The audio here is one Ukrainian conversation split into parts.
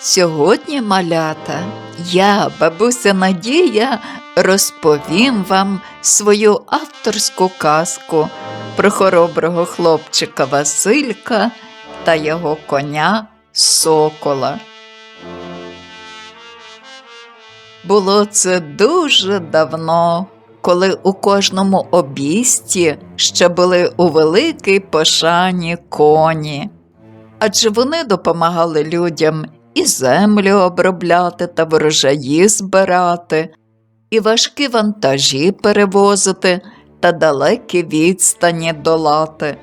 Сьогодні, малята, я, бабуся Надія, розповім вам свою авторську казку про хороброго хлопчика Василька та його коня Сокола. Було це дуже давно, коли у кожному обісті ще були у великій пошані коні. Адже вони допомагали людям і землю обробляти та врожаї збирати, і важкі вантажі перевозити та далекі відстані долати.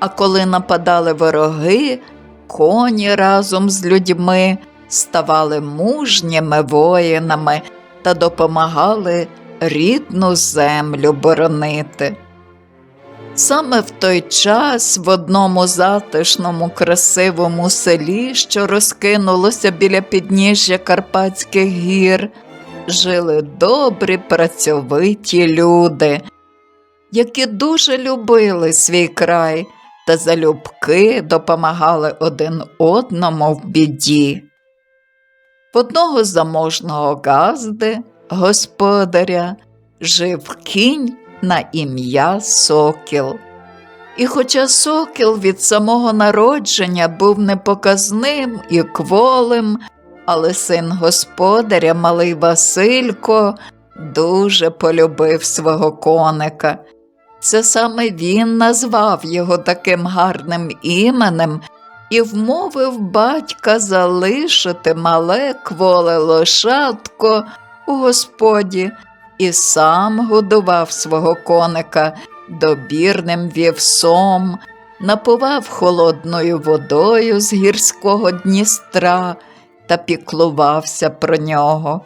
А коли нападали вороги, коні разом з людьми ставали мужніми воїнами та допомагали рідну землю боронити. Саме в той час в одному затишному красивому селі, що розкинулося біля підніжжя Карпатських гір, жили добрі працьовиті люди, які дуже любили свій край та залюбки допомагали один одному в біді. В одного заможного газди, господаря, жив кінь на ім'я Сокіл. І хоча Сокіл від самого народження був непоказним і кволим, але син господаря, малий Василько, дуже полюбив свого коника. Це саме він назвав його таким гарним іменем і вмовив батька залишити мале кволе лошадко у господі і сам годував свого коника добірним вівсом, напував холодною водою з гірського Дністра та піклувався про нього.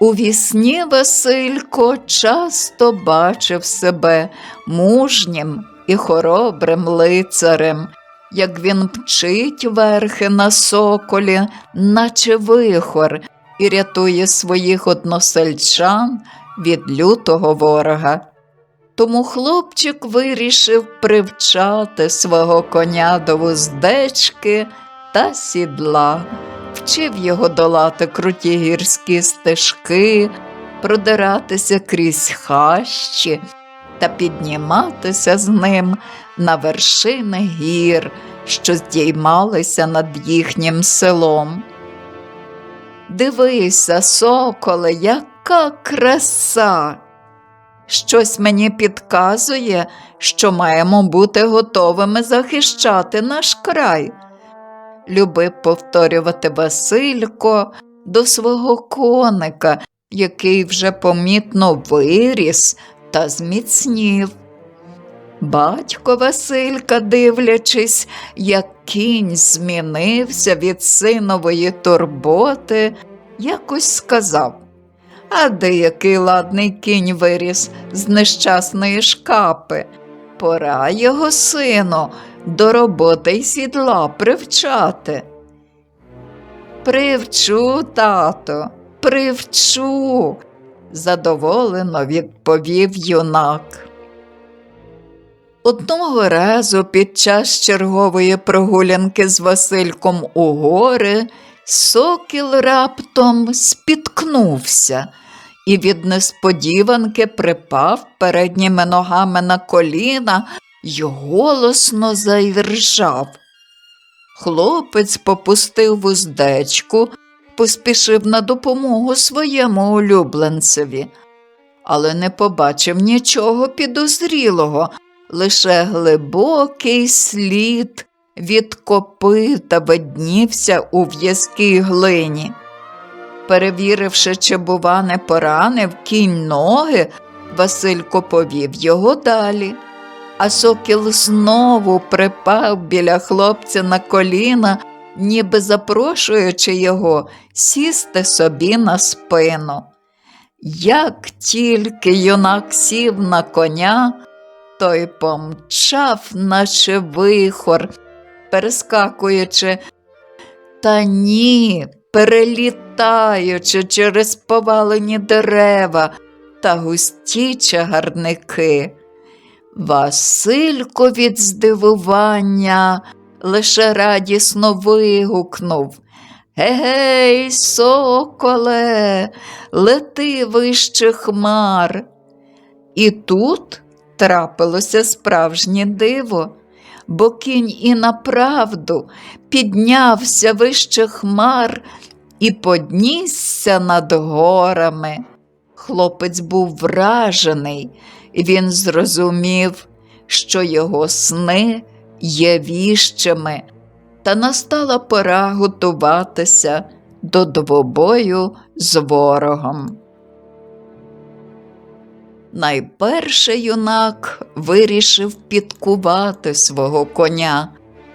У вісні Василько часто бачив себе мужнім і хоробрим лицарем, як він мчить верхи на соколі, наче вихор, і рятує своїх односельчан від лютого ворога. Тому хлопчик вирішив привчати свого коня до вуздечки та сідла, вчив його долати круті гірські стежки, продиратися крізь хащі та підніматися з ним на вершини гір, що здіймалися над їхнім селом. Дивися, соколе, яка краса. Щось мені підказує, що маємо бути готовими захищати наш край. Любив повторювати Василько до свого коника, який вже помітно виріс та зміцнів. Батько Василька, дивлячись, як кінь змінився від синової турботи, якось сказав А де який ладний кінь виріс з нещасної шкапи? Пора його, сину, до роботи й сідла привчати. Привчу, тато, привчу, задоволено відповів юнак. Одного разу під час чергової прогулянки з Васильком у гори сокіл раптом спіткнувся і від несподіванки припав передніми ногами на коліна й голосно заіржав. Хлопець попустив вуздечку, поспішив на допомогу своєму улюбленцеві, але не побачив нічого підозрілого лише глибокий слід від копита виднівся у в'язкій глині. Перевіривши, чи, бува, не поранив кінь ноги, Василько повів його далі, а сокіл знову припав біля хлопця на коліна, ніби запрошуючи його сісти собі на спину. Як тільки юнак сів на коня, той помчав, наче вихор, перескакуючи, та ні, перелітаючи через повалені дерева та густі чагарники. Василько від здивування лише радісно вигукнув. Гей, соколе, лети вище хмар. І тут трапилося справжнє диво, бо кінь і направду піднявся вище хмар і поднісся над горами. Хлопець був вражений, він зрозумів, що його сни є віщими, та настала пора готуватися до двобою з ворогом. Найперше юнак вирішив підкувати свого коня,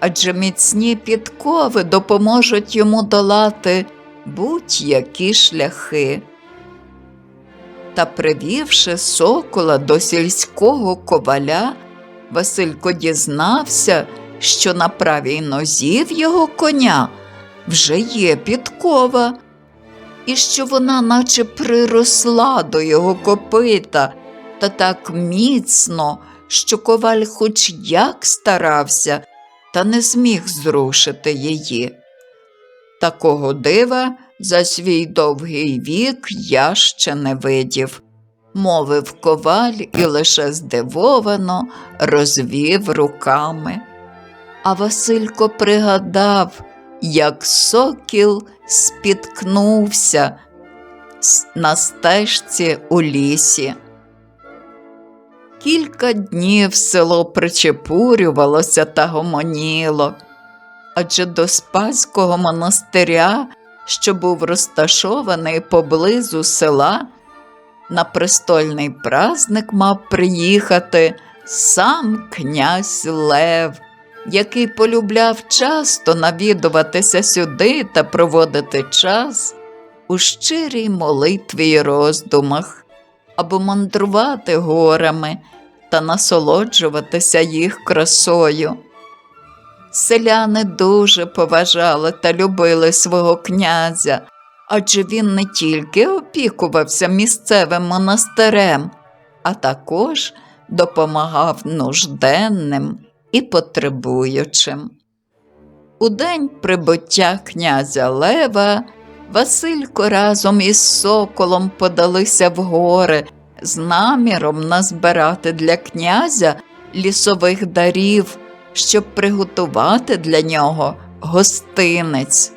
адже міцні підкови допоможуть йому долати будь-які шляхи. Та привівши сокола до сільського коваля, Василько дізнався, що на правій нозі в його коня вже є підкова, і що вона наче приросла до його копита та так міцно, що коваль хоч як старався, та не зміг зрушити її. Такого дива за свій довгий вік я ще не видів, мовив коваль і лише здивовано розвів руками. А Василько пригадав, як сокіл спіткнувся на стежці у лісі. Кілька днів село причепурювалося та гомоніло, адже до Спаського монастиря, що був розташований поблизу села, на престольний праздник мав приїхати сам князь Лев, який полюбляв часто навідуватися сюди та проводити час у щирій молитві й роздумах, або мандрувати горами та насолоджуватися їх красою. Селяни дуже поважали та любили свого князя, адже він не тільки опікувався місцевим монастирем, а також допомагав нужденним і потребуючим. У день прибуття князя Лева Василько разом із соколом подалися в гори з наміром назбирати для князя лісових дарів, щоб приготувати для нього гостинець.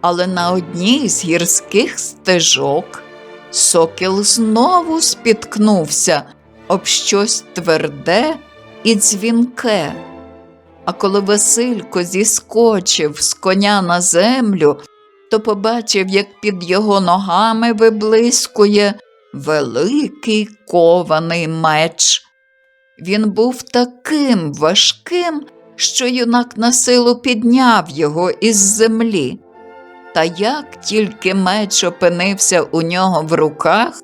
Але на одній з гірських стежок сокіл знову спіткнувся об щось тверде і дзвінке. А коли Василько зіскочив з коня на землю, то побачив, як під його ногами виблискує великий кований меч. Він був таким важким, що юнак на силу підняв його із землі. Та як тільки меч опинився у нього в руках,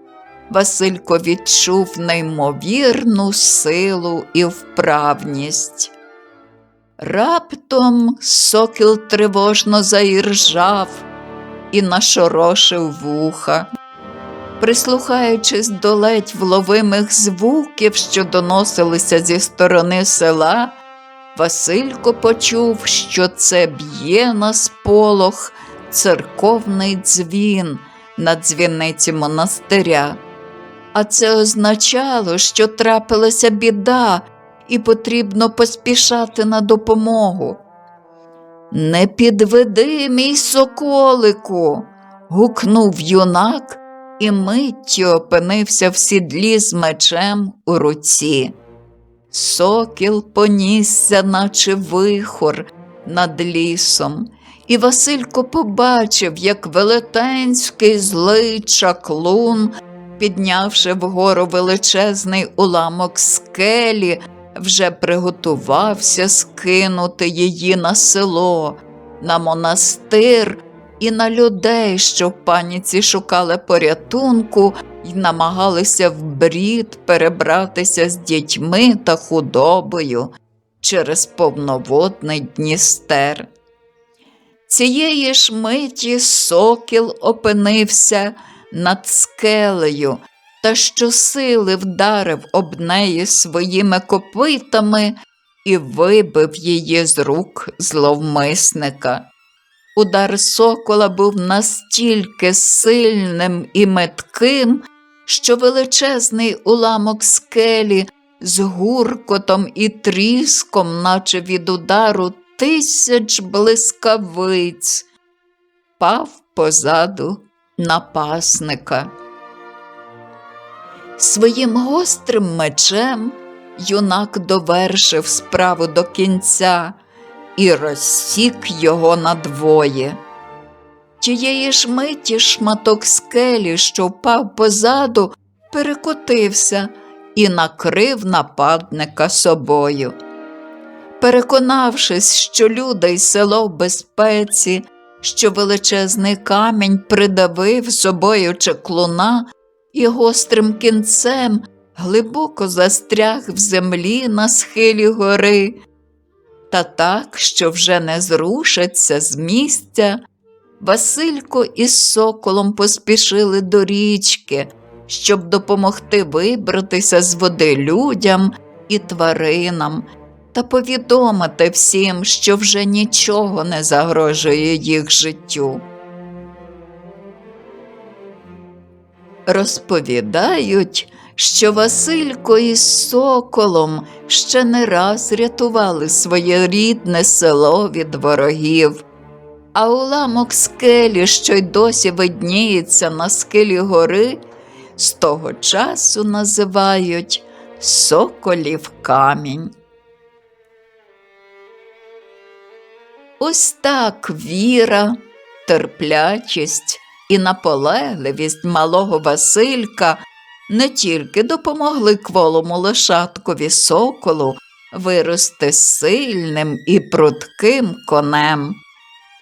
Василько відчув неймовірну силу і вправність. Раптом сокіл тривожно заіржав і нашорошив вуха. Прислухаючись до ледь вловимих звуків, що доносилися зі сторони села, Василько почув, що це б'є на сполох церковний дзвін на дзвіниці монастиря. А це означало, що трапилася біда, і потрібно поспішати на допомогу. Не підведи, мій соколику. гукнув юнак і миттю опинився в сідлі з мечем у руці. Сокіл понісся, наче вихор над лісом, і Василько побачив, як велетенський злий чаклун, піднявши вгору величезний уламок скелі, вже приготувався скинути її на село, на монастир і на людей, що в паніці шукали порятунку і намагалися в брід перебратися з дітьми та худобою через повноводний Дністер. Цієї ж миті сокіл опинився над скелею та щосили вдарив об неї своїми копитами, і вибив її з рук зловмисника. Удар сокола був настільки сильним і метким, що величезний уламок скелі з гуркотом і тріском, наче від удару тисяч блискавиць, пав позаду напасника. Своїм гострим мечем юнак довершив справу до кінця і розсік його надвоє. Тієї ж миті шматок скелі, що впав позаду, перекотився і накрив нападника собою. Переконавшись, що люди й село в безпеці, що величезний камінь придавив собою чеклуна і гострим кінцем глибоко застряг в землі на схилі гори, та так, що вже не зрушиться з місця, Василько із соколом поспішили до річки, щоб допомогти вибратися з води людям і тваринам та повідомити всім, що вже нічого не загрожує їх життю. Розповідають, що Василько із соколом ще не раз рятували своє рідне село від ворогів, а уламок скелі, що й досі видніється на скелі гори, з того часу називають Соколів камінь. Ось так віра, терплячість і наполегливість малого Василька не тільки допомогли кволому лошадкові соколу вирости сильним і прутким конем,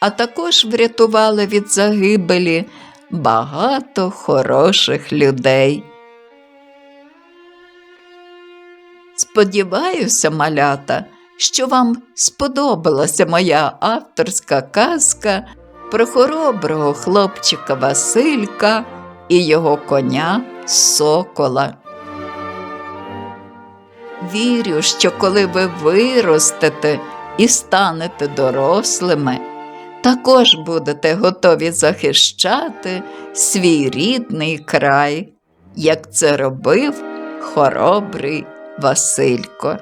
а також врятували від загибелі багато хороших людей. Сподіваюся, малята, що вам сподобалася моя авторська казка про хороброго хлопчика Василька і його коня Сокола. Вірю, що коли ви виростете і станете дорослими, також будете готові захищати свій рідний край, як це робив хоробрий Василько.